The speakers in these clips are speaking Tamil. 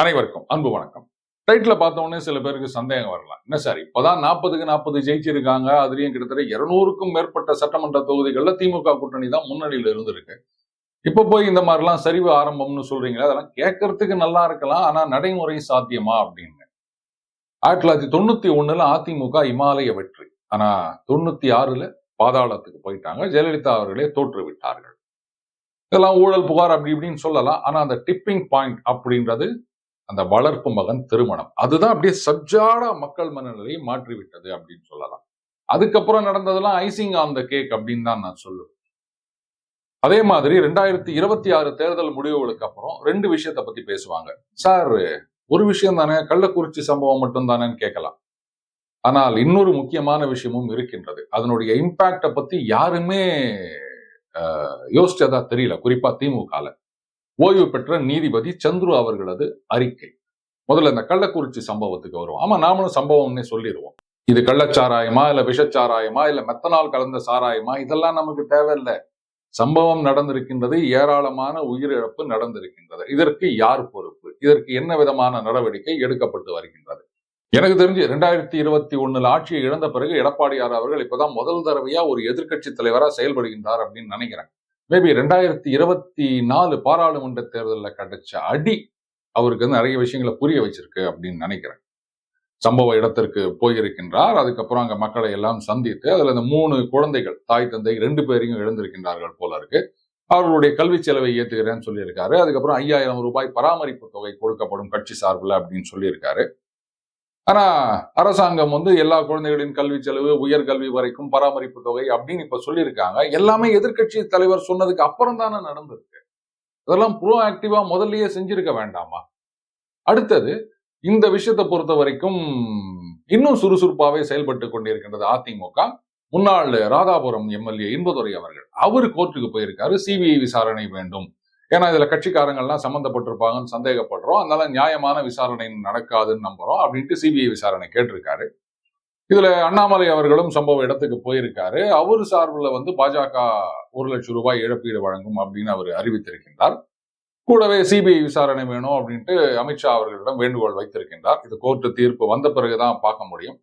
அனைவருக்கும் அன்பு வணக்கம். டைட்டில் பார்த்த உடனே சில பேருக்கு சந்தேகம் வரலாம். என்ன சார் இப்போதான் நாற்பதுக்கு நாற்பது ஜெயிச்சிருக்காங்க. அதுலயும் கிட்டத்தட்ட இருநூறுக்கும் மேற்பட்ட சட்டமன்ற தொகுதிகள்ல திமுக கூட்டணி தான் முன்னணியில இருந்திருக்கு. இப்ப போய் இந்த மாதிரிலாம் சரிவு ஆரம்பம்னு சொல்றீங்களா அதெல்லாம் கேட்கறதுக்கு நல்லா இருக்கலாம். ஆனா நடைமுறை சாத்தியமா அப்படின்னு. ஆயிரத்தி தொள்ளாயிரத்தி தொண்ணூத்தி ஒண்ணுல அதிமுக இமாலய வெற்றி. ஆனா தொண்ணூத்தி ஆறுல பாதாளத்துக்கு போயிட்டாங்க. ஜெயலலிதா அவர்களே தோற்று விட்டார்கள் இதெல்லாம் ஊழல் புகார் அப்படி இப்படின்னு சொல்லலாம். ஆனா அந்த டிப்பிங் பாயிண்ட் அப்படின்றது அந்த வளர்ப்பு மகன் திருமணம். அதுதான் அப்படியே சப்ஜாடா மக்கள் மனநிலையை மாற்றி விட்டது அப்படின்னு சொல்லலாம். அதுக்கப்புறம் நடந்ததெல்லாம் ஐசிங் ஆன் த கேக் அப்படின்னு தான் நான் சொல்லுவேன். அதே மாதிரி ரெண்டாயிரத்தி இருபத்தி ஆறு தேர்தல் முடிவுகளுக்கு அப்புறம் ரெண்டு விஷயத்த பத்தி பேசுவாங்க. சார் ஒரு விஷயம் தானே கள்ளக்குறிச்சி சம்பவம் மட்டும் தானேன்னு கேட்கலாம். ஆனால் இன்னொரு முக்கியமான விஷயமும் இருக்கின்றது. அதனுடைய இம்பாக்ட பத்தி யாருமே யோசிச்சதா தெரியல. குறிப்பா திமுகல. ஓய்வு பெற்ற நீதிபதி சந்துரு அவர்களது அறிக்கை. முதல்ல இந்த கள்ளக்குறிச்சி சம்பவத்துக்கு வருவோம். ஆமா நாமளும் சம்பவம்னே சொல்லிடுவோம் இது கள்ளச்சாராயமா இல்ல விஷச்சாராயமா இல்ல மெத்தனால் கலந்த சாராயமா? இதெல்லாம் நமக்கு தேவையில்லை. சம்பவம் நடந்திருக்கின்றது ஏராளமான உயிரிழப்பு நடந்திருக்கின்றது. இதற்கு யார் பொறுப்பு? இதற்கு என்ன விதமான நடவடிக்கை எடுக்கப்பட்டு வருகின்றது? எனக்கு தெரிஞ்சு ரெண்டாயிரத்தி இருபத்தி ஒண்ணுல ஆட்சியை இழந்த பிறகு எடப்பாடியார் அவர்கள் இப்பதான் முதல் தடவையா ஒரு எதிர்க்கட்சி தலைவரா செயல்படுகின்றார் அப்படின்னு நினைக்கிறேன். மேபி ரெண்டாயிரத்தி இருபத்தி நாலு பாராளுமன்ற தேர்தலில் கிடைச்ச அடி அவருக்கு வந்து நிறைய விஷயங்களை புரிய வச்சிருக்கு அப்படின்னு நினைக்கிறேன். சம்பவ இடத்திற்கு போயிருக்கின்றார். அதுக்கப்புறம் அங்க மக்களை எல்லாம் சந்தித்து அதுல இந்த மூணு குழந்தைகள் தாய் தந்தை ரெண்டு பேரையும் இழந்திருக்கின்றார்கள் போல இருக்கு. அவர்களுடைய கல்வி செலவை ஏற்றுகிறேன்னு சொல்லியிருக்காரு. அதுக்கப்புறம் ஐயாயிரம் ரூபாய் பராமரிப்பு தொகை கொடுக்கப்படும் கட்சி சார்பில் அப்படின்னு சொல்லியிருக்காரு. ஆனா அரசாங்கம் வந்து எல்லா குழந்தைகளின் கல்வி செலவு உயர்கல்வி வரைக்கும் பராமரிப்பு தொகை அப்படின்னு இப்ப சொல்லியிருக்காங்க. எல்லாமே எதிர்க்கட்சி தலைவர் சொன்னதுக்கு அப்புறம் தானே நடந்திருக்கு. இதெல்லாம் ப்ரோ ஆக்டிவா முதல்லயே செஞ்சிருக்க வேண்டாமா? அடுத்தது இந்த விஷயத்தை பொறுத்த வரைக்கும் இன்னும் சுறுசுறுப்பாவே செயல்பட்டு கொண்டிருக்கின்றது அதிமுக. முன்னாள் ராதாபுரம் எம்எல்ஏ இன்பதுரை அவர்கள் அவர் கோர்ட்டுக்கு போயிருக்காரு. சிபிஐ விசாரணை வேண்டும். ஏன்னா இதுல கட்சிக்காரங்கள்லாம் சம்மந்தப்பட்டிருப்பாங்கன்னு சந்தேகப்படுறோம். அதனால நியாயமான விசாரணை நடக்காதுன்னு நம்புறோம் அப்படின்ட்டு சிபிஐ விசாரணை கேட்டிருக்காரு. இதுல அண்ணாமலை அவர்களும் சம்பவ இடத்துக்கு போயிருக்காரு. அவர் சார்பில் வந்து பாஜக ஒரு லட்சம் ரூபாய் இழப்பீடு வழங்கும் அப்படின்னு அவர் அறிவித்திருக்கின்றார். கூடவே சிபிஐ விசாரணை வேணும் அப்படின்ட்டு அமித்ஷா அவர்களிடம் வேண்டுகோள் வைத்திருக்கின்றார். இது கோர்ட்டு தீர்ப்பு வந்த பிறகுதான் பார்க்க முடியும்.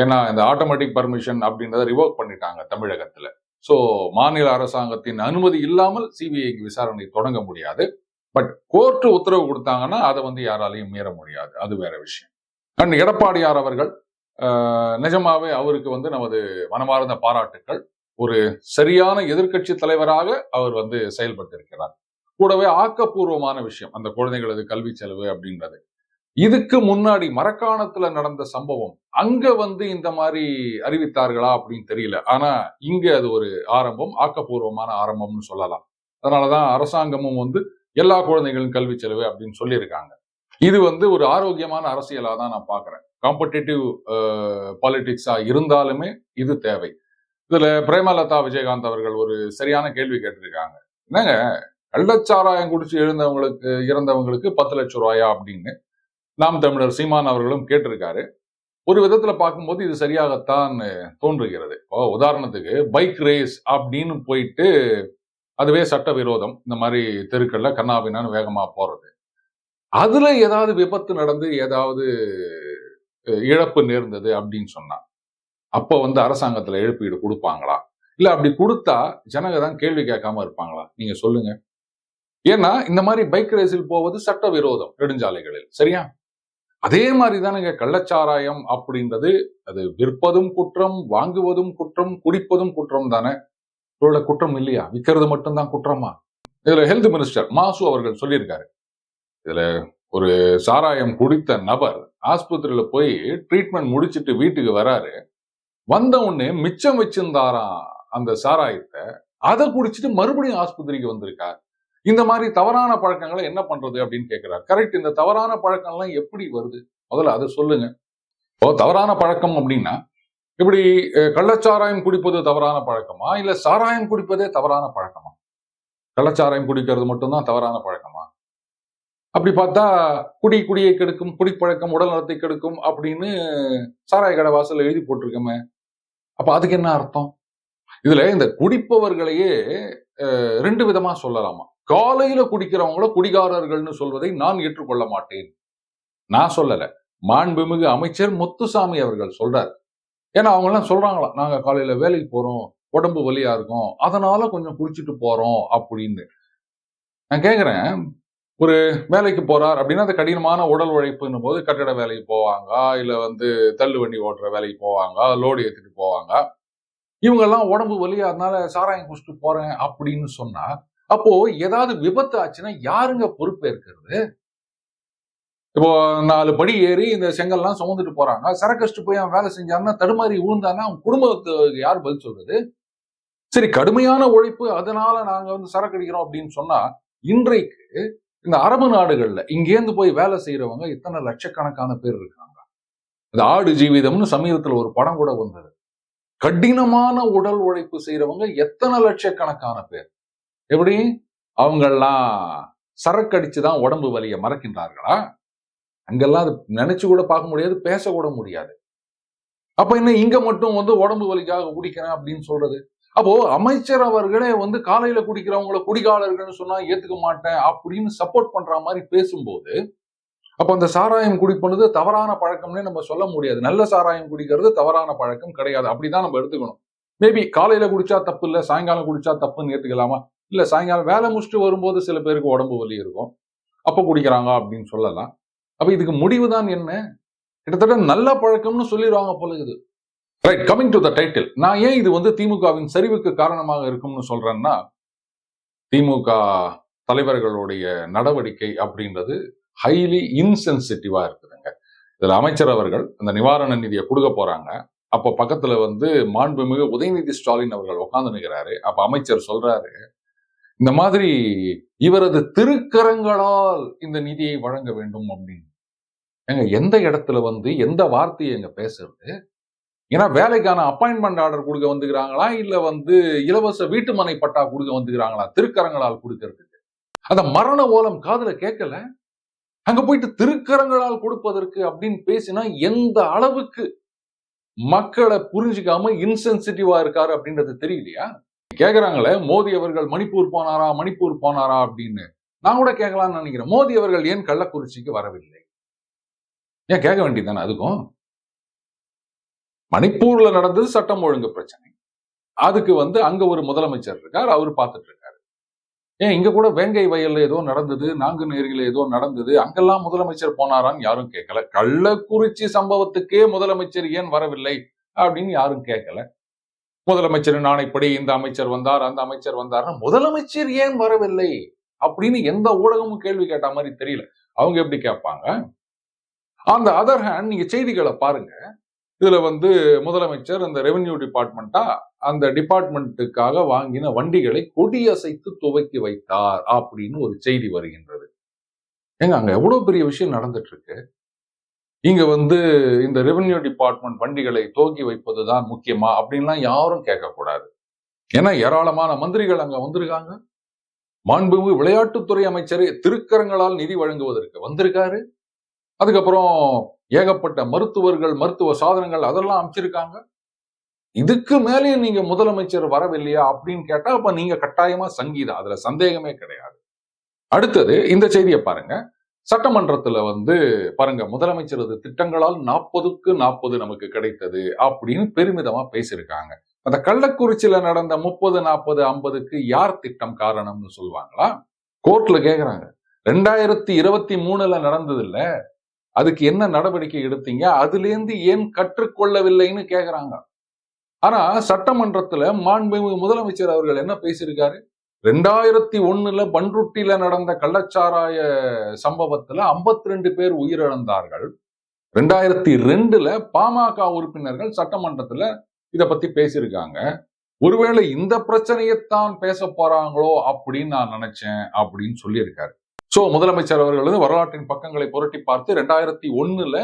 ஏன்னா இந்த ஆட்டோமேட்டிக் பர்மிஷன் அப்படின்றத ரிவோக் பண்ணிட்டாங்க தமிழகத்துல. ஸோ மாநில அரசாங்கத்தின் அனுமதி இல்லாமல் சிபிஐக்கு விசாரணை தொடங்க முடியாது. பட் கோர்ட்டு உத்தரவு கொடுத்தாங்கன்னா அதை வந்து யாராலையும் மீற முடியாது. அது வேற விஷயம். அண்ட் எடப்பாடியார் அவர்கள் ஆஹ், நிஜமாவே அவருக்கு வந்து நமது மனமார்ந்த பாராட்டுக்கள். ஒரு சரியான எதிர்க்கட்சி தலைவராக அவர் வந்து செயல்பட்டிருக்கிறார். கூடவே ஆக்கப்பூர்வமான விஷயம். அந்த குழந்தைகளது கல்வி செலவு அப்படின்றது. இதுக்கு முன்னாடி மரக்காணத்துல நடந்த சம்பவம் அங்க வந்து இந்த மாதிரி அறிவித்தார்களா அப்படின்னு தெரியல. ஆனா இங்க அது ஒரு ஆரம்பம் ஆக்கப்பூர்வமான ஆரம்பம்னு சொல்லலாம். அதனாலதான் அரசாங்கமும் வந்து எல்லா குழந்தைகளின் கல்வி செலவு அப்படின்னு சொல்லியிருக்காங்க. இது வந்து ஒரு ஆரோக்கியமான அரசியலா தான் நான் பாக்குறேன் காம்படிட்டிவ் பாலிடிக்ஸா இருந்தாலுமே இது தேவை. இதுல பிரேமலதா விஜயகாந்த் அவர்கள் ஒரு சரியான கேள்வி கேட்டிருக்காங்க. என்னங்க கள்ளச்சாராயம் குடிச்சு எழுந்தவங்களுக்கு இறந்தவங்களுக்கு பத்து லட்சம் ரூபாயா அப்படின்னு நாம் தமிழர் சீமான் அவர்களும் கேட்டிருக்காரு. ஒரு விதத்துல பார்க்கும்போது இது சரியாகத்தான் தோன்றுகிறது. இப்போ உதாரணத்துக்கு பைக் ரேஸ் அப்படின்னு போயிட்டு அதுவே சட்ட விரோதம் இந்த மாதிரி தெருக்கள்ல கண்ணாபின்னு வேகமா போறது. அதுல ஏதாவது விபத்து நடந்து ஏதாவது இழப்பு நேர்ந்தது அப்படின்னு சொன்னா அப்ப வந்து அரசாங்கத்துல இழப்பீடு கொடுப்பாங்களா? இல்ல அப்படி கொடுத்தா ஜனங்க தான் கேள்வி கேட்காம இருப்பாங்களா? நீங்க சொல்லுங்க. ஏன்னா இந்த மாதிரி பைக் ரேஸில் போவது சட்ட விரோதம் நெடுஞ்சாலைகளில். சரியா? அதே மாதிரி தானுங்க கள்ளச்சாராயம் அப்படின்றது. அது விற்பதும் குற்றம் வாங்குவதும் குற்றம் குடிப்பதும் குற்றம் தானே. இவ்வளவு குற்றம் இல்லையா? விற்கிறது மட்டும்தான் குற்றமா? இதுல ஹெல்த் மினிஸ்டர் மாசு அவர்கள் சொல்லியிருக்காரு. இதுல ஒரு சாராயம் குடித்த நபர் ஆஸ்பத்திரியில போய் ட்ரீட்மெண்ட் முடிச்சிட்டு வீட்டுக்கு வராரு. வந்த உடனே மிச்சம் வச்சிருந்தாராம் அந்த சாராயத்தை. அதை குடிச்சிட்டு மறுபடியும் ஆஸ்பத்திரிக்கு வந்திருக்கார். இந்த மாதிரி தவறான பழக்கங்களை என்ன பண்றது அப்படின்னு கேட்கிறார் கரெக்ட் இந்த தவறான பழக்கம்லாம் எப்படி வருது? முதல்ல அதை சொல்லுங்க. இப்போ தவறான பழக்கம் அப்படின்னா இப்படி கள்ளச்சாராயம் குடிப்பது தவறான பழக்கமா? இல்ல சாராயம் குடிப்பதே தவறான பழக்கமா? கள்ளச்சாராயம் குடிக்கிறது மட்டும்தான் தவறான பழக்கமா? அப்படி பார்த்தா குடி குடியை கெடுக்கும் குடிப்பழக்கம் உடல் நலத்தை கெடுக்கும் அப்படின்னு சாராய கடை வாசல்ல எழுதி போட்டிருக்கோமே. அப்ப அதுக்கு என்ன அர்த்தம்? இதுல இந்த குடிப்பவர்களையே அஹ், ரெண்டு விதமா சொல்லலாமா? காலையில குடிக்கிறவங்கள குடிகாரர்கள்னு சொல்வதை நான் ஏற்றுக்கொள்ள மாட்டேன். நான் சொல்லல. மாண்புமிகு அமைச்சர் முத்துசாமி அவர்கள் சொல்றார். ஏன்னா அவங்க எல்லாம் சொல்றாங்களாம் நாங்க காலையில வேலைக்கு போறோம் உடம்பு வலியா இருக்கும் அதனால கொஞ்சம் குடிச்சிட்டு போறோம் அப்படின்னு. நான் கேக்குறேன் ஒரு வேலைக்கு போறார் அப்படின்னா அந்த கடினமான உடல் உழைப்புன்னும் போது கட்டட வேலைக்கு போவாங்க இல்ல வந்து தள்ளு வண்டி ஓட்டுற வேலைக்கு போவாங்க லோடு ஏத்திட்டு போவாங்க இவங்க எல்லாம் உடம்பு வலியா அதனால சாராயம் குடிச்சிட்டு போறேன் அப்படின்னு சொன்னா அப்போ ஏதாவது விபத்து ஆச்சுன்னா யாருங்க பொறுப்பேற்கிறது? இப்போ நாலு படி ஏறி இந்த செங்கல்லாம் சுமந்துட்டு போறாங்க. சரக்கஷ்டு போய் அவன் வேலை செஞ்சான்னா தடுமாறி விழுந்தான்னா அவன் குடும்பத்துக்கு யார் பதில் சொல்றது? சரி கடுமையான உழைப்பு அதனால நாங்க வந்து சரக்கு அடிக்கிறோம் அப்படின்னு சொன்னா இன்றைக்கு இந்த அரபு நாடுகள்ல இங்கேருந்து போய் வேலை செய்யறவங்க இத்தனை லட்சக்கணக்கான பேர் இருக்காங்க. இந்த ஆடு ஜீவிதம்னு சமீபத்துல ஒரு படம் கூட வந்தது. கடினமான உடல் உழைப்பு செய்யறவங்க எத்தனை லட்சக்கணக்கான பேர்? எப்படி? அவங்கெல்லாம் சரக்கடிச்சு தான் உடம்பு வலியை மறக்கின்றார்களா? அங்கெல்லாம் அது நினைச்சு கூட பார்க்க முடியாது பேசக்கூட முடியாது. அப்ப என்ன இங்க மட்டும் வந்து உடம்பு வலிக்காக குடிக்கிறேன் அப்படின்னு சொல்றது? அப்போ அமைச்சர் அவர்களே வந்து காலையில குடிக்கிறவங்கள குடிகாலர்கள்னு சொன்னா ஏத்துக்க மாட்டேன் அப்படின்னு சப்போர்ட் பண்ற மாதிரி பேசும்போது அப்ப அந்த சாராயம் குடிப்பது தவறான பழக்கம்னே நம்ம சொல்ல முடியாது. நல்ல சாராயம் குடிக்கிறது தவறான பழக்கம் கிடையாது. அப்படிதான் நம்ம எடுத்துக்கணும். மேபி காலையில குடிச்சா தப்பு இல்ல சாயங்காலம் குடிச்சா தப்புன்னு ஏத்துக்கலாமா? இல்ல சாயங்காலம் வேலை முடிச்சுட்டு வரும்போது சில பேருக்கு உடம்பு வலி இருக்கும். அப்ப குடிக்கிறாங்க அப்படின்னு சொல்லலாம். அப்போ இதுக்கு முடிவு தான் என்ன? கிட்டத்தட்ட நல்ல பழக்கம்னு சொல்லிடுவாங்க போல இது. Right coming to the title நான் ஏன் இது வந்து திமுகவின் சரிவுக்கு காரணமாக இருக்கும்னு சொல்றேன்னா திமுக தலைவர்களுடைய நடவடிக்கை அப்படின்றது ஹைலி இன்சென்சிட்டிவா இருக்குதுங்க. இதுல அமைச்சர் அவர்கள் அந்த நிவாரண நிதியை கொடுக்க போறாங்க. அப்போ பக்கத்துல வந்து மாண்புமிகு உதயநிதி ஸ்டாலின் அவர்கள் உட்காந்து நிற்கிறாரு அப்ப அமைச்சர் சொல்றாரு இந்த மாதிரி இவரது திருக்கரங்களால் இந்த நிதியை வழங்க வேண்டும் அப்படின்னு. ஏங்க எந்த இடத்துல வந்து எந்த வார்த்தையை எங்க பேசுறது? ஏன்னா வேலைக்கான அப்பாயின்மெண்ட் ஆர்டர் கொடுக்க வந்துக்கிறாங்களா? இல்ல வந்து இலவச வீட்டுமனை பட்டா கொடுக்க வந்துக்கிறாங்களா? திருக்கரங்களால் கொடுக்கறதுக்கு. அந்த மரண ஓலம் காதுல கேட்கல? அங்க போயிட்டு திருக்கரங்களால் கொடுப்பதற்கு அப்படின்னு பேசினா எந்த அளவுக்கு மக்களை புரிஞ்சுக்காம இன்சென்சிட்டிவா இருக்காரு அப்படின்றது தெரியலையா கேக்குறாங்களே மோடி அவர்கள் மணிப்பூர் போனாரா மணிப்பூர் போனாரா அப்படின்னு. நான் கூட கேட்கலாம்னு நினைக்கிறேன். மோடி அவர்கள் ஏன் கள்ளக்குறிச்சிக்கு வரவில்லை? ஏன் கேட்க வேண்டியதானே அதுக்கும்? மணிப்பூர்ல நடந்தது சட்டம் ஒழுங்கு பிரச்சனை. அதுக்கு வந்து அங்க ஒரு முதலமைச்சர் இருக்கார் அவர் பார்த்துட்டு இருக்காரு. ஏன் இங்க கூட வேங்கை வயல்ல ஏதோ நடந்தது நாங்குநேரியில ஏதோ நடந்தது அங்கெல்லாம் முதலமைச்சர் போனாரான்னு யாரும் கேட்கல. கள்ளக்குறிச்சி சம்பவத்துக்கே முதலமைச்சர் ஏன் வரவில்லை அப்படின்னு யாரும் கேட்கல. முதலமைச்சரின் ஆணைப்படி இந்த அமைச்சர் வந்தார் அந்த அமைச்சர் வந்தார்னா முதலமைச்சர் ஏன் வரவில்லை அப்படின்னு எந்த ஊடகமும் கேள்வி கேட்ட மாதிரி தெரியல. அவங்க எப்படி கேட்பாங்க? அந்த அதர் ஹேண்ட் நீங்க செய்திகளை பாருங்க. இதுல வந்து முதலமைச்சர் அந்த ரெவென்யூ டிபார்ட்மெண்ட்டா அந்த டிபார்ட்மெண்ட்டுக்காக வாங்கின வண்டிகளை கொடியசைத்து துவக்கி வைத்தார் அப்படின்னு ஒரு செய்தி வருகின்றது. ஏங்க அங்க எவ்வளவு பெரிய விஷயம் நடந்துட்டு இருக்கு? இங்க வந்து இந்த ரெவென்யூ டிபார்ட்மெண்ட் வண்டிகளை துவக்கி வைப்பதுதான் முக்கியமா அப்படின்லாம் யாரும் கேட்கக்கூடாது. ஏன்னா ஏராளமான மந்திரிகள் அங்க வந்திருக்காங்க. மாண்புமிகு விளையாட்டுத்துறை அமைச்சர் திருக்கரங்களால் நிதி வழங்குவதற்கு வந்திருக்காரு. அதுக்கப்புறம் ஏகப்பட்ட மருத்துவர்கள் மருத்துவ சாதனங்கள் அதெல்லாம் அமைச்சிருக்காங்க இதுக்கு மேலே நீங்க முதலமைச்சர் வரவில்லையா அப்படின்னு கேட்டா அப்ப நீங்க கட்டாயமா சங்கீதம் அதுல சந்தேகமே கிடையாது. அடுத்தது இந்த செய்தியை பாருங்க. சட்டமன்றத்துல வந்து பாருங்க முதலமைச்சரது திட்டங்களால் நாற்பதுக்கு நாற்பது நமக்கு கிடைத்தது அப்படின்னு பெருமிதமா பேசியிருக்காங்க. அந்த கள்ளக்குறிச்சியில நடந்த முப்பது நாற்பது ஐம்பதுக்கு யார் திட்டம் காரணம்னு சொல்லுவாங்களா? கோர்ட்ல கேக்குறாங்க. ரெண்டாயிரத்தி இருபத்தி மூணுல நடந்தது இல்ல அதுக்கு என்ன நடவடிக்கை எடுத்தீங்க? அதுல இருந்து ஏன் கற்றுக்கொள்ளவில்லைன்னு கேக்குறாங்க. ஆனா சட்டமன்றத்துல மாண்புமிகு முதலமைச்சர் அவர்கள் என்ன பேசியிருக்காரு? ரெண்டாயிரத்தி ஒண்ணுல பன்ருட்டில நடந்த கள்ளச்சாராய சம்பவத்துல 52 ரெண்டு பேர் உயிரிழந்தார்கள். ரெண்டாயிரத்தி ரெண்டுல பாமக உறுப்பினர்கள் சட்டமன்றத்துல இத பத்தி பேசியிருக்காங்க. ஒருவேளை இந்த பிரச்சனையைத்தான் பேச போறாங்களோ அப்படின்னு நான் நினைச்சேன் அப்படின்னு சொல்லியிருக்காரு. சோ முதலமைச்சர் அவர்கள் வந்து வரலாற்றின் பக்கங்களை புரட்டி பார்த்து ரெண்டாயிரத்தி ஒண்ணுல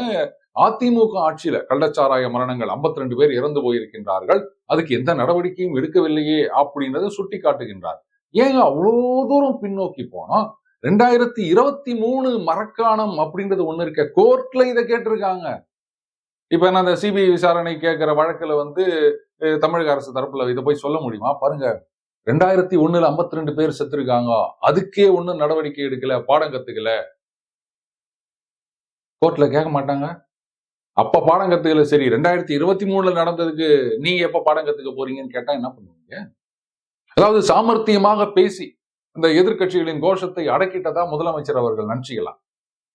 அதிமுக ஆட்சியில கள்ளச்சாராய மரணங்கள் 52 ரெண்டு பேர் இறந்து போயிருக்கின்றார்கள். அதுக்கு எந்த நடவடிக்கையும் எடுக்கவில்லையே அப்படின்றத சுட்டி காட்டுகின்றார் ஏங்க அவ்வளோ தூரம் பின்னோக்கி போனா ரெண்டாயிரத்தி இருபத்தி மூணு மரக்காணம் அப்படின்றது ஒண்ணு இருக்க கோர்ட்ல இதை கேட்டிருக்காங்க. இப்ப நான் அந்த சிபிஐ விசாரணை கேட்கிற வழக்குல வந்து தமிழக அரசு தரப்புல இதை போய் சொல்ல முடியுமா? பாருங்க ரெண்டாயிரத்தி ஒண்ணுல 52 ரெண்டு பேர் செத்துருக்காங்க. அதுக்கே ஒன்றும் நடவடிக்கை எடுக்கல பாடம் கத்துக்கல. கோர்ட்ல கேட்க மாட்டாங்க. அப்ப பாடம் கத்துக்கல சரி ரெண்டாயிரத்தி இருபத்தி மூணுல நடந்ததுக்கு நீங்க எப்ப பாடம் கத்துக்க போறீங்கன்னு கேட்டா என்ன பண்ணுவீங்க? அதாவது சாமர்த்தியமாக பேசி இந்த எதிர்க்கட்சிகளின் கோஷத்தை அடக்கிட்டதா முதலமைச்சர் அவர்கள் நினச்சிக்கலாம்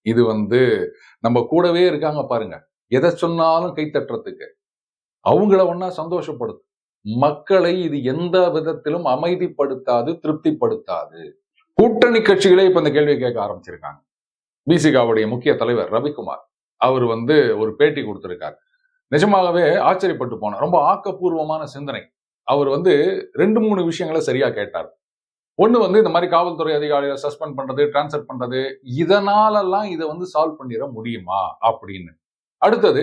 இது வந்து நம்ம கூடவே இருக்காங்க பாருங்க. எதை சொன்னாலும் கைத்தட்டுறதுக்கு. அவங்கள ஒன்னா சந்தோஷப்படுத்து. மக்களை இது எந்த விதத்திலும் அமைதிப்படுத்தாது திருப்திப்படுத்தாது. கூட்டணி கட்சிகளே இப்ப இந்த கேள்வியை கேட்க ஆரம்பிச்சிருக்காங்க. பிசிகாவுடைய முக்கிய தலைவர் ரவிக்குமார் அவர் வந்து ஒரு பேட்டி கொடுத்திருக்கார். நிஜமாகவே ஆச்சரியப்பட்டு போன ரொம்ப ஆக்கப்பூர்வமான சிந்தனை. அவர் வந்து ரெண்டு மூணு விஷயங்களை சரியா கேட்டார். ஒண்ணு வந்து இந்த மாதிரி காவல்துறை அதிகாரிகளை சஸ்பெண்ட் பண்றது டிரான்ஸ்ஃபர் பண்றது இதனாலெல்லாம் இதை வந்து சால்வ் பண்ணிட முடியுமா அப்படின்னு. அடுத்தது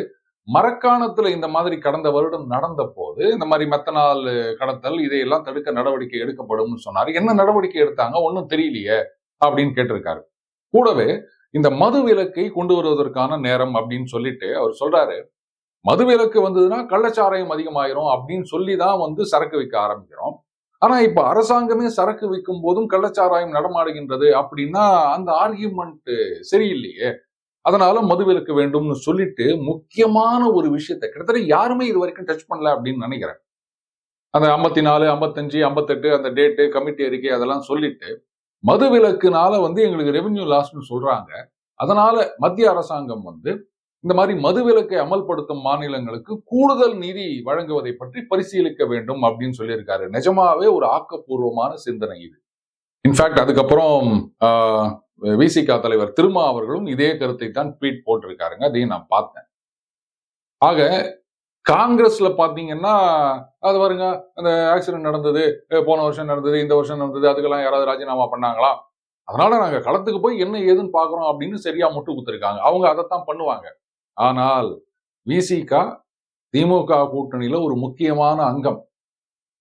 மரக்காணத்துல இந்த மாதிரி கடந்த வருடம் நடந்த போது இந்த மாதிரி மெத்தனால் கடத்தல் இதையெல்லாம் தடுக்க நடவடிக்கை எடுக்கப்படும்னு சொன்னார். என்ன நடவடிக்கை எடுத்தாங்க? ஒன்றும் தெரியலையே அப்படின்னு கேட்டிருக்காரு. கூடவே இந்த மது விலக்கை கொண்டு வருவதற்கான நேரம் அப்படின்னு சொல்லிட்டு அவர் சொல்றாரு. மது விலக்கு வந்ததுன்னா கள்ளச்சாராயம் அதிகமாயிரும் அப்படின்னு சொல்லி தான் வந்து சரக்கு விற்க ஆரம்பிக்கிறோம். ஆனா இப்ப அரசாங்கமே சரக்கு விற்கும் போதும் கள்ளச்சாராயம் நடமாடுகின்றது அப்படின்னா அந்த ஆர்கியூமெண்ட் சரியில்லையே. அதனால மதுவிலக்கு வேண்டும்னு சொல்லிட்டு முக்கியமான ஒரு விஷயத்தை கிட்டத்தட்ட யாருமே இது வரைக்கும் டச் பண்ணல அப்படின்னு நினைக்கிறேன். அந்த ஐம்பத்தி நாலு ஐம்பத்தஞ்சு ஐம்பத்தெட்டு அந்த டேட்டு கமிட்டி அறிக்கை அதெல்லாம் சொல்லிட்டு மதுவிலக்குனால வந்து எங்களுக்கு ரெவென்யூ லாஸ்ன்னு சொல்றாங்க. அதனால மத்திய அரசாங்கம் வந்து இந்த மாதிரி மதுவிலக்கை அமல்படுத்தும் மாநிலங்களுக்கு கூடுதல் நிதி வழங்குவதை பற்றி பரிசீலிக்க வேண்டும் அப்படின்னு சொல்லியிருக்காரு. நிஜமாவே ஒரு ஆக்கப்பூர்வமான சிந்தனை இது. இன்ஃபேக்ட் அதுக்கப்புறம் விசிகா தலைவர் திருமா அவர்களும் இதே கருத்தை தான் ட்வீட் போட்டிருக்காருங்க. அதையும் நான் பார்த்தேன். ஆக காங்கிரஸ்ல பாத்தீங்கன்னா அது பாருங்க அந்த ஆக்சிடென்ட் நடந்தது போன வருஷம் நடந்தது இந்த வருஷம் நடந்தது அதுக்கெல்லாம் யாராவது ராஜினாமா பண்ணாங்களா? அதனால நாங்க களத்துக்கு போய் என்ன ஏதுன்னு பாக்குறோம் அப்படின்னு சரியா முட்டு குத்துருக்காங்க அவங்க அதைத்தான் பண்ணுவாங்க. ஆனால் விசிகா திமுக கூட்டணியில ஒரு முக்கியமான அங்கம்.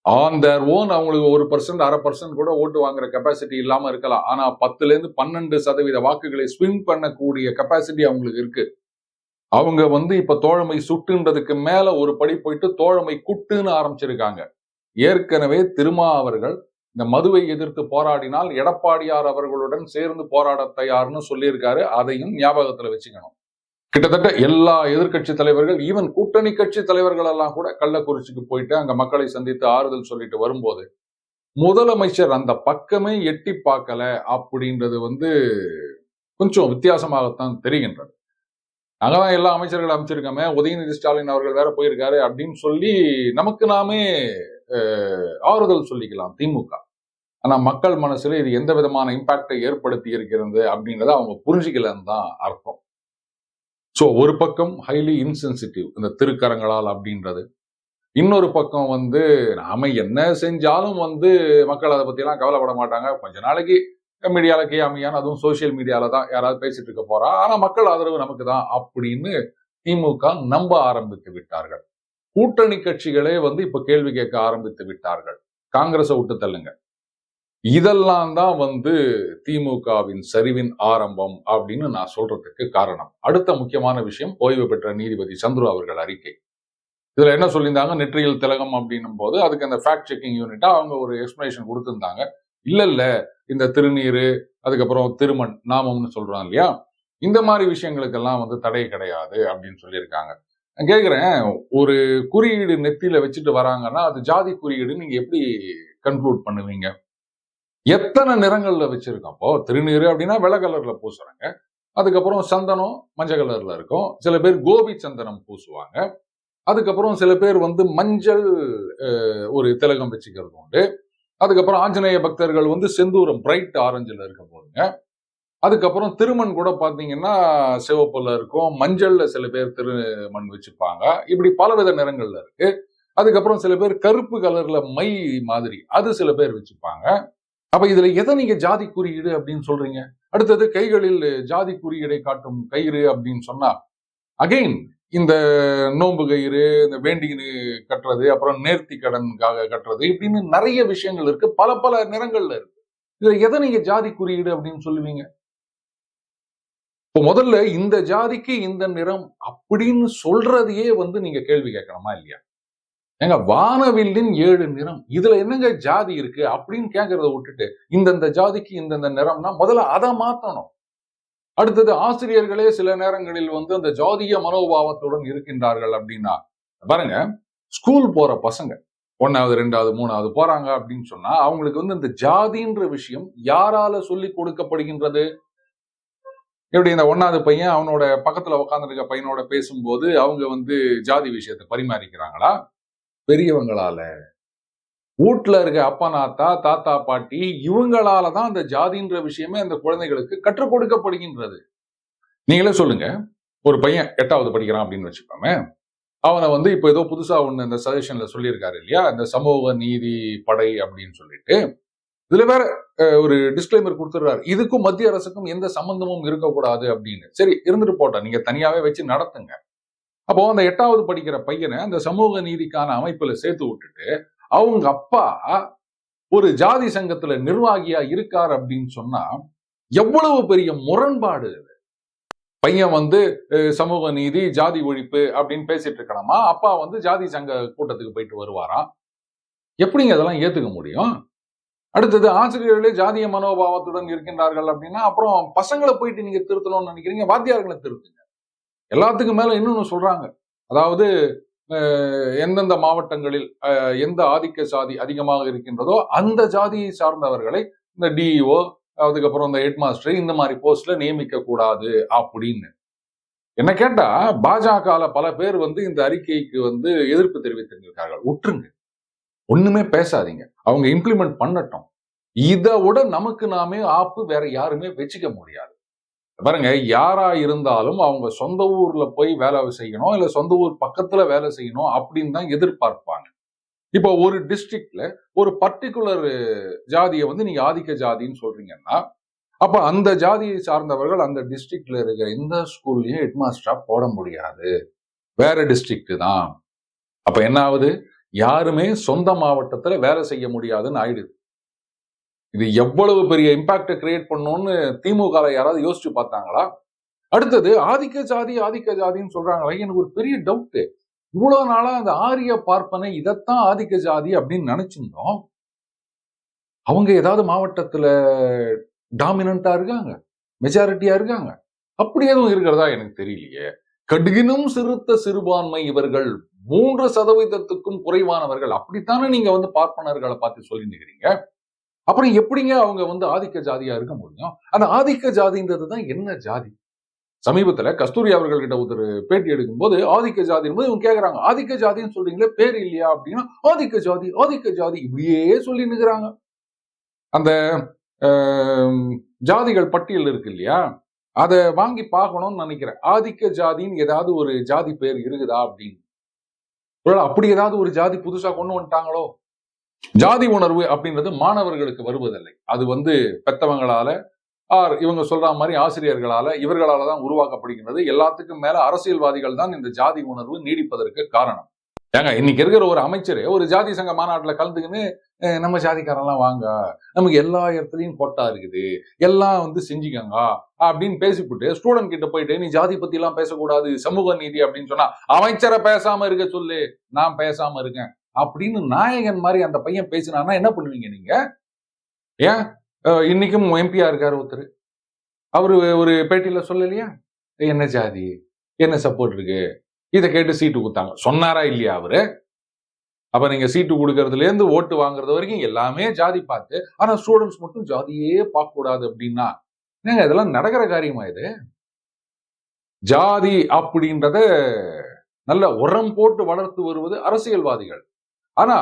ஆன் தேர் ஓன் அவங்களுக்கு ஒரு பர்சன்ட் அரை பர்சன்ட் கூட ஓட்டு வாங்குற கெப்பாசிட்டி இல்லாம இருக்கலாம். ஆனா பத்துல இருந்து பன்னெண்டு சதவீத வாக்குகளை ஸ்விங் பண்ணக்கூடிய கெப்பாசிட்டி அவங்களுக்கு இருக்கு. அவங்க வந்து இப்ப தோழமை சுட்டுன்றதுக்கு மேல ஒரு படி போயிட்டு தோழமை குட்டுன்னு ஆரம்பிச்சிருக்காங்க. ஏற்கனவே திருமா அவர்கள் இந்த மதுவை எதிர்த்து போராடினால் எடப்பாடியார் அவர்களுடன் சேர்ந்து போராட தயார்னு சொல்லியிருக்காரு. அதையும் ஞாபகத்துல வச்சுக்கணும். கிட்டத்தட்ட எல்லா எதிர்க்கட்சி தலைவர்கள் ஈவன் கூட்டணி கட்சி தலைவர்கள் எல்லாம் கூட கள்ளக்குறிச்சிக்கு போயிட்டு அங்க மக்களை சந்தித்து ஆறுதல் சொல்லிட்டு வரும்போது முதலமைச்சர் அந்த பக்கமே எட்டி பார்க்கல அப்படின்றது வந்து கொஞ்சம் வித்தியாசமாகத்தான் தெரிகின்றது. அங்கதான் எல்லா அமைச்சர்கள் அமைச்சிருக்காம உதயநிதி ஸ்டாலின் அவர்கள் வேற போயிருக்காரு அப்படின்னு சொல்லி நமக்கு நாமே ஆறுதல் சொல்லிக்கலாம் திமுக. ஆனா மக்கள் மனசுல இது எந்த விதமான இம்பாக்டை ஏற்படுத்தி இருக்கிறது அப்படின்றத அவங்க புரிஞ்சுக்கலன்னு தான் அர்த்தம். ஸோ ஒரு பக்கம் ஹைலி இன்சென்சிட்டிவ் இந்த திருக்கரங்களால் அப்படின்றது. இன்னொரு பக்கம் வந்து நாம என்ன செஞ்சாலும் வந்து மக்கள் அதை பற்றிலாம் கவலைப்பட மாட்டாங்க. கொஞ்ச நாளைக்கு மீடியால கேயாமையான அதுவும் சோசியல் மீடியால தான் யாராவது பேசிட்டு இருக்க போறா. ஆனா மக்கள் ஆதரவு நமக்கு தான் அப்படின்னு திமுக நம்ப ஆரம்பித்து விட்டார்கள். கூட்டணி கட்சிகளே வந்து இப்ப கேள்வி கேட்க ஆரம்பித்து விட்டார்கள். காங்கிரஸை விட்டு தள்ளுங்க. இதெல்லாம் தான் வந்து திமுகவின் சரிவின் ஆரம்பம் அப்படின்னு நான் சொல்றதுக்கு காரணம். அடுத்த முக்கியமான விஷயம் ஓய்வு பெற்ற நீதிபதி சந்துரு அவர்கள் அறிக்கை. இதுல என்ன சொல்லியிருந்தாங்க? நெற்றியில் திலகம் அப்படின்னும் போது அதுக்கு அந்த ஃபேக்ட் செக்கிங் யூனிட்டா அவங்க ஒரு எக்ஸ்பிளனேஷன் கொடுத்திருந்தாங்க. இல்ல இல்ல இந்த திருநீரு அதுக்கப்புறம் திருமண் நாமம்னு சொல்றோம் இல்லையா? இந்த மாதிரி விஷயங்களுக்கெல்லாம் வந்து தடை கிடையாது அப்படின்னு சொல்லியிருக்காங்க. நான் கேட்குறேன் ஒரு குறியீடு நெத்தியில வச்சுட்டு வராங்கன்னா அது ஜாதி குறியீடு நீங்க எப்படி கன்க்ளூட் பண்ணுவீங்க? எத்தனை நிறங்கள்ல வச்சிருக்கோம்? இப்போ திருநீர் அப்படின்னா வெள்ளை கலர்ல பூசுறாங்க. அதுக்கப்புறம் சந்தனம் மஞ்சள் கலர்ல இருக்கும். சில பேர் கோபி சந்தனம் பூசுவாங்க. அதுக்கப்புறம் சில பேர் வந்து மஞ்சள் ஒரு திலகம் வச்சுக்கிறது உண்டு. அதுக்கப்புறம் ஆஞ்சநேய பக்தர்கள் வந்து செந்தூரம் பிரைட் ஆரஞ்சில் இருக்க போதுங்க அதுக்கப்புறம் திருமண் கூட பார்த்தீங்கன்னா சிவப்புல இருக்கும். மஞ்சள்ல சில பேர் திருமண் வச்சுப்பாங்க. இப்படி பலவித நிறங்கள்ல இருக்கு. அதுக்கப்புறம் சில பேர் கருப்பு கலர்ல மை மாதிரி அது சில பேர் வச்சுப்பாங்க. அப்ப இதுல எதை நீங்க ஜாதி குறியீடு அப்படின்னு சொல்றீங்க? அடுத்தது கைகளில் ஜாதி குறியீடை காட்டும் கயிறு அப்படின்னு சொன்னா அகைன் இந்த நோன்பு கயிறு இந்த வேண்டின்னு கட்டுறது அப்புறம் நேர்த்தி கடனுக்காக கட்டுறது இப்படின்னு நிறைய விஷயங்கள் இருக்கு. பல பல நிறங்கள்ல இருக்கு. இதுல எதை நீங்க ஜாதி குறியீடு அப்படின்னு சொல்லுவீங்க? இப்போ முதல்ல இந்த ஜாதிக்கு இந்த நிறம் அப்படின்னு சொல்றதையே வந்து நீங்க கேள்வி கேட்கணுமா இல்லையா? ஏங்க வானவில்லின் ஏழு நிறம். இதுல என்னங்க ஜாதி இருக்கு அப்படின்னு கேட்கறத விட்டுட்டு இந்தந்த ஜாதிக்கு இந்தந்த நிறம்னா முதல்ல அதை மாத்தணும். அடுத்தது ஆசிரியர்களே சில நேரங்களில் வந்து அந்த ஜாதிய மனோபாவத்துடன் இருக்கின்றார்கள் அப்படின்னா பாருங்க ஸ்கூல் போற பசங்க ஒன்னாவது ரெண்டாவது மூணாவது போறாங்க அப்படின்னு சொன்னா அவங்களுக்கு வந்து இந்த ஜாதின்ற விஷயம் யாரால சொல்லி கொடுக்கப்படுகின்றது? எப்படி இந்த ஒன்னாவது பையன் அவனோட பக்கத்துல உட்காந்துருக்க பையனோட பேசும்போது அவங்க வந்து ஜாதி விஷயத்தை பரிமாறிக்கிறாங்களா? பெரியவங்களால. வீட்டில் இருக்க அப்பா நாத்தா தாத்தா பாட்டி இவங்களால தான் அந்த ஜாதின்ற விஷயமே அந்த குழந்தைகளுக்கு கற்றுக் கொடுக்கப்படுகின்றது. நீங்களே சொல்லுங்க. ஒரு பையன் எட்டாவது படிக்கிறான் அப்படின்னு வச்சுக்கோமே. அவனை வந்து இப்போ ஏதோ புதுசா ஒண்ணு இந்த சஜஷன்ல சொல்லியிருக்காரு இல்லையா? இந்த சமூக நீதி படை அப்படின்னு சொல்லிட்டு. இதுல வேற ஒரு டிஸ்க்ளைமர் கொடுத்துடுறாரு. இதுக்கும் மத்திய அரசுக்கும் எந்த சம்பந்தமும் இருக்கக்கூடாது அப்படின்னு. சரி இருந்துட்டு போட்டோம். நீங்க தனியாவே வச்சு நடத்துங்க. அப்போ அந்த எட்டாவது படிக்கிற பையனை அந்த சமூக நீதிக்கான அமைப்புல சேர்த்து விட்டுட்டு அவங்க அப்பா ஒரு ஜாதி சங்கத்துல நிர்வாகியா இருக்கார் அப்படின்னு சொன்னா எவ்வளவு பெரிய முரண்பாடு இது. பையன் வந்து சமூக நீதி ஜாதி ஒழிப்பு அப்படின்னு பேசிட்டு இருக்கணுமா? அப்பா வந்து ஜாதி சங்க கூட்டத்துக்கு போயிட்டு வருவாராம் எப்படிங்க அதெல்லாம் ஏத்துக்க முடியும்? அடுத்தது ஆசிரியர்களே ஜாதிய மனோபாவத்துடன் இருக்கின்றார்கள் அப்படின்னா அப்புறம் பசங்களை போயிட்டு நீங்க திருத்தணும்னு நினைக்கிறீங்க வாத்தியார்களை திருத்துங்க. எல்லாத்துக்கும் மேல இன்னொன்னு சொல்றாங்க. அதாவது அஹ், எந்தெந்த மாவட்டங்களில் அஹ், எந்த ஆதிக்க சாதி அதிகமாக இருக்கின்றதோ அந்த ஜாதியை சார்ந்தவர்களை இந்த டிஇஓ அதுக்கப்புறம் இந்த ஹெட் மாஸ்டர் இந்த மாதிரி போஸ்ட்ல நியமிக்க கூடாது அப்படின்னு. என்ன கேட்டா பாஜக பல பேர் வந்து இந்த அறிக்கைக்கு வந்து எதிர்ப்பு தெரிவித்திருக்கிறார்கள் உற்றுங்க. ஒண்ணுமே பேசாதீங்க. அவங்க இம்ப்ளிமெண்ட் பண்ணட்டும். இதை விட நமக்கு நாமே ஆப்பு வேற யாருமே வச்சுக்க முடியாது. பாருங்க யாரா இருந்தாலும் அவங்க சொந்த ஊர்ல போய் வேலை செய்யணும் இல்ல சொந்த ஊர் பக்கத்துல வேலை செய்யணும் அப்படின்னு தான் எதிர்பார்ப்பாங்க. இப்போ ஒரு டிஸ்ட்ரிக்ட்ல ஒரு பர்டிகுலர் ஜாதியை வந்து நீங்க ஆதிக்க ஜாதின்னு சொல்றீங்கன்னா அப்ப அந்த ஜாதியை சார்ந்தவர்கள் அந்த டிஸ்ட்ரிக்ட்ல இருக்கிற எந்த ஸ்கூல்லயும் ஹெட்மாஸ்டரா போட முடியாது. வேற டிஸ்ட்ரிக்ட் தான். அப்ப என்ன ஆகுது? யாருமே சொந்த மாவட்டத்துல வேலை செய்ய முடியாதுன்னு ஆயிடுது. இது எவ்வளவு பெரிய இம்பாக்டை கிரியேட் பண்ணும்னு திமுக யாராவது யோசிச்சு பார்த்தாங்களா? அடுத்தது ஆதிக்க ஜாதி ஆதிக்க ஜாதின்னு சொல்றாங்களே எனக்கு ஒரு பெரிய டவுட் இவ்வளவு நாளா அந்த ஆரிய பார்ப்பனை இதைத்தான் ஆதிக்க ஜாதி அப்படின்னு நினைச்சிருந்தோம். அவங்க ஏதாவது மாவட்டத்துல டாமினண்டா இருக்காங்க மெஜாரிட்டியா இருக்காங்க. அப்படி எதுவும் இருக்கிறதா எனக்கு தெரியலையே. கடுகினும் சிறுத்த சிறுபான்மை இவர்கள் மூன்று சதவீதத்துக்கும் குறைவானவர்கள். அப்படித்தானே நீங்க வந்து பார்ப்பனர்களை பார்த்து சொல்லிட்டு அப்புறம் எப்படிங்க அவங்க வந்து ஆதிக்க ஜாதியா இருக்க முடியும்? அந்த ஆதிக்க ஜாதின்றது தான் என்ன ஜாதி? சமீபத்துல கஸ்தூரி அவர்கள்கிட்ட ஒருத்தர் பேட்டி எடுக்கும்போது ஆதிக்க ஜாதி இவங்க கேக்குறாங்க. ஆதிக்க ஜாதின்னு சொல்றீங்களே பேர் இல்லையா? அப்படின்னா ஆதிக்க ஜாதி ஆதிக்க ஜாதி இப்படியே சொல்லி நிற்கிறாங்க அந்த ஜாதிகள் பட்டியல் இருக்கு இல்லையா? அதை வாங்கி பார்க்கணும்னு நினைக்கிறேன். ஆதிக்க ஜாதின்னு ஏதாவது ஒரு ஜாதி பேர் இருக்குதா அப்படின்னு. அப்படி ஏதாவது ஒரு ஜாதி புதுசா கொண்டு வந்துட்டாங்களோ? ஜாதி உணர்வு அப்படின்றது மாணவர்களுக்கு வருவதில்லை. அது வந்து பெத்தவங்களால ஆர் இவங்க சொல்ற மாதிரி ஆசிரியர்களால இவர்களால தான் உருவாக்கப்படுகின்றது. எல்லாத்துக்கும் மேல அரசியல்வாதிகள் தான் இந்த ஜாதி உணர்வு நீடிப்பதற்கு காரணம். ஏங்க இன்னைக்கு இருக்கிற ஒரு அமைச்சர் ஒரு ஜாதி சங்க மாநாட்டுல கலந்துக்கின்னு நம்ம ஜாதிக்காரெல்லாம் வாங்க. நமக்கு எல்லா இடத்துலையும் கோட்டா இருக்குது. எல்லாம் வந்து செஞ்சுக்கங்க. அப்படின்னு பேசிவிட்டு ஸ்டூடெண்ட் கிட்ட போயிட்டு நீ ஜாதி பத்தி எல்லாம் பேசக்கூடாது. சமூக நீதி அப்படின்னு சொன்னா அமைச்சரை பேசாம இருக்க சொல்லு. நான் பேசாம இருக்கேன். அப்படின்னு நாயகன் மாதிரி அந்த பையன் பேசினான்னா என்ன பண்ணுவீங்க நீங்க? ஏன்? இன்னைக்கும் எம்பியா இருக்காரு ஒருத்தர். அவரு ஒரு பேட்டியில சொல்லலையா? என்ன ஜாதி? என்ன சப்போர்ட் இருக்கு? இதை கேட்டு சீட்டு கொடுத்தாங்க சொன்னாரா இல்லையா அவரு? அப்ப நீங்க சீட்டு கொடுக்கறதுல இருந்து ஓட்டு வாங்குறது வரைக்கும் எல்லாமே ஜாதி பார்த்து ஆனா ஸ்டூடெண்ட்ஸ் மட்டும் ஜாதியே பார்க்க கூடாது அப்படின்னா ஏங்க இதெல்லாம் நடக்கிற காரியமா இது? ஜாதி அப்படின்றத நல்ல உரம் போட்டு வளர்த்து வருவது அரசியல்வாதிகள். ஆனா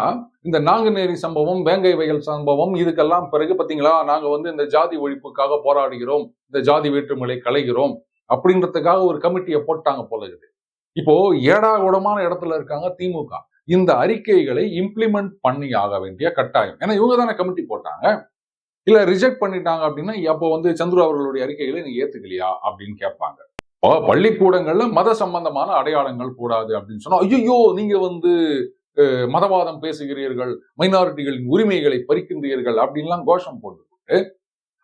இந்த நாங்குநேரி சம்பவம் வேங்கை வயல் சம்பவம் இதுக்கெல்லாம் பிறகு பாத்தீங்களா நாங்க வந்து இந்த ஜாதி ஒழிப்புக்காக போராடுகிறோம் இந்த ஜாதி வேற்றுமலை கலைகிறோம் அப்படின்றதுக்காக ஒரு கமிட்டியை போட்டாங்க போல இருக்குது. இப்போ ஏடாகூடமான இடத்துல இருக்காங்க திமுக. இந்த அறிக்கைகளை இம்ப்ளிமெண்ட் பண்ணி ஆக வேண்டிய கட்டாயம். ஏன்னா இவங்க தானே கமிட்டி போட்டாங்க. இல்ல ரிஜெக்ட் பண்ணிட்டாங்க அப்படின்னா அப்போ வந்து சந்துரு அவர்களுடைய அறிக்கைகளை நீங்க ஏத்துக்கலையா அப்படின்னு கேட்பாங்க. பள்ளிக்கூடங்கள்ல மத சம்பந்தமான அடையாளங்கள் கூடாது அப்படின்னு சொன்னா ஐயோ நீங்க வந்து மதவாதம் பேசுகிறீர்கள் மைனாரிட்டிகளின் உரிமைகளை பறிக்கின்றீர்கள் அப்படின்லாம் கோஷம் போட்டுக்கிட்டு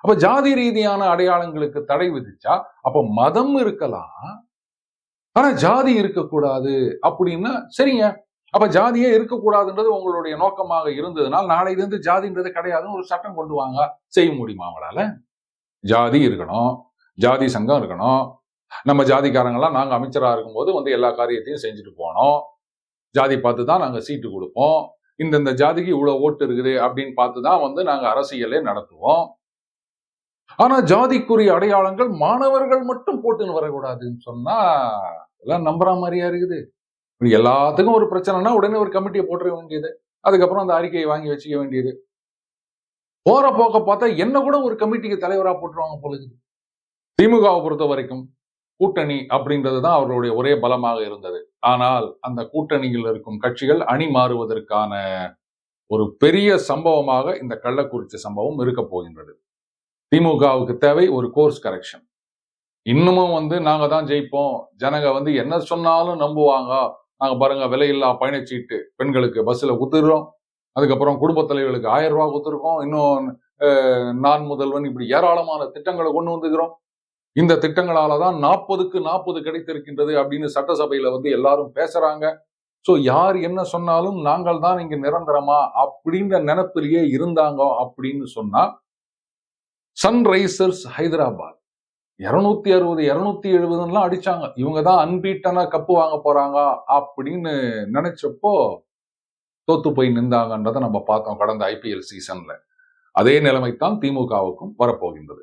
அப்ப ஜாதி ரீதியான அடையாளங்களுக்கு தடை விதிச்சா அப்ப மதம் இருக்கலாம் ஆனா ஜாதி இருக்கக்கூடாது அப்படின்னா சரிங்க. அப்ப ஜாதியே இருக்கக்கூடாதுன்றது உங்களுடைய நோக்கமாக இருந்ததுனால் நாளையிலிருந்து ஜாதின்றது கிடையாதுன்னு ஒரு சட்டம் கொண்டு வாங்க செய்ய முடியுமா அவங்களால ஜாதி இருக்கணும் ஜாதி சங்கம் இருக்கணும். நம்ம ஜாதிக்காரங்கெல்லாம் நாங்க அமைச்சரா இருக்கும்போது வந்து எல்லா காரியத்தையும் செஞ்சுட்டு போனோம். ஜாதி பார்த்து தான் நாங்க சீட்டு கொடுப்போம். இந்தந்த ஜாதிக்கு இவ்வளவு ஓட்டு இருக்குது அப்படின்னு பார்த்து தான் வந்து நாங்க அரசியலே நடத்துவோம். ஆனா ஜாதிக்குரிய அடையாளங்கள் மாணவர்கள் மட்டும் போட்டுன்னு வரக்கூடாதுன்னு சொன்னா எல்லாம் நம்புற மாதிரியா இருக்குது. எல்லாத்துக்கும் ஒரு பிரச்சனைனா உடனே ஒரு கமிட்டியை போட்டுற வேண்டியது. அதுக்கப்புறம் அந்த அறிக்கையை வாங்கி வச்சுக்க வேண்டியது. போற போக்க பார்த்தா என்ன கூட ஒரு கமிட்டிக்கு தலைவரா போட்டுருவாங்க போல திமுகவை பொறுத்த வரைக்கும் கூட்டணி அப்படின்றது தான் அவர்களுடைய ஒரே பலமாக இருந்தது. ஆனால் அந்த கூட்டணியில் இருக்கும் கட்சிகள் அணி மாறுவதற்கான ஒரு பெரிய சம்பவமாக இந்த கள்ளக்குறிச்சி சம்பவம் இருக்க போகின்றது. திமுகவுக்கு தேவை ஒரு கோர்ஸ் கரெக்ஷன் இன்னமும் வந்து நாங்க தான் ஜெயிப்போம். ஜனங்க வந்து என்ன சொன்னாலும் நம்புவாங்க. நாங்க பாருங்க விலையில்லா பயணச்சீட்டு பெண்களுக்கு பஸ்ல குத்துறோம். அதுக்கப்புறம் குடும்பத் தலைவர்களுக்கு ஆயிரம் ரூபாய் குத்துருக்கோம் இன்னும் அஹ், நான் முதல்வன் இப்படி ஏராளமான திட்டங்களை கொண்டு வந்துக்கிறோம். இந்த திட்டங்களால தான் நாற்பதுக்கு நாற்பது கிடைத்திருக்கின்றது அப்படின்னு சட்டசபையில வந்து எல்லாரும் பேசுறாங்க. சோ யார் என்ன சொன்னாலும் நாங்கள் தான் இங்க நிரந்தரமா அப்படின்ற நினப்பிலேயே இருந்தாங்க அப்படின்னு சொன்னா சன்ரைசர்ஸ் ஹைதராபாத். இருநூத்தி அறுபது இருநூத்தி எழுபதுலாம் அடிச்சாங்க. இவங்க தான் அன்பீட்டனா கப்பு வாங்க போறாங்க அப்படின்னு நினைச்சப்போ தோத்து போய் நின்றாங்கன்றதை நம்ம பார்த்தோம் கடந்த ஐபிஎல் சீசன்ல அதே நிலைமைத்தான் திமுகவுக்கும் வரப்போகின்றது.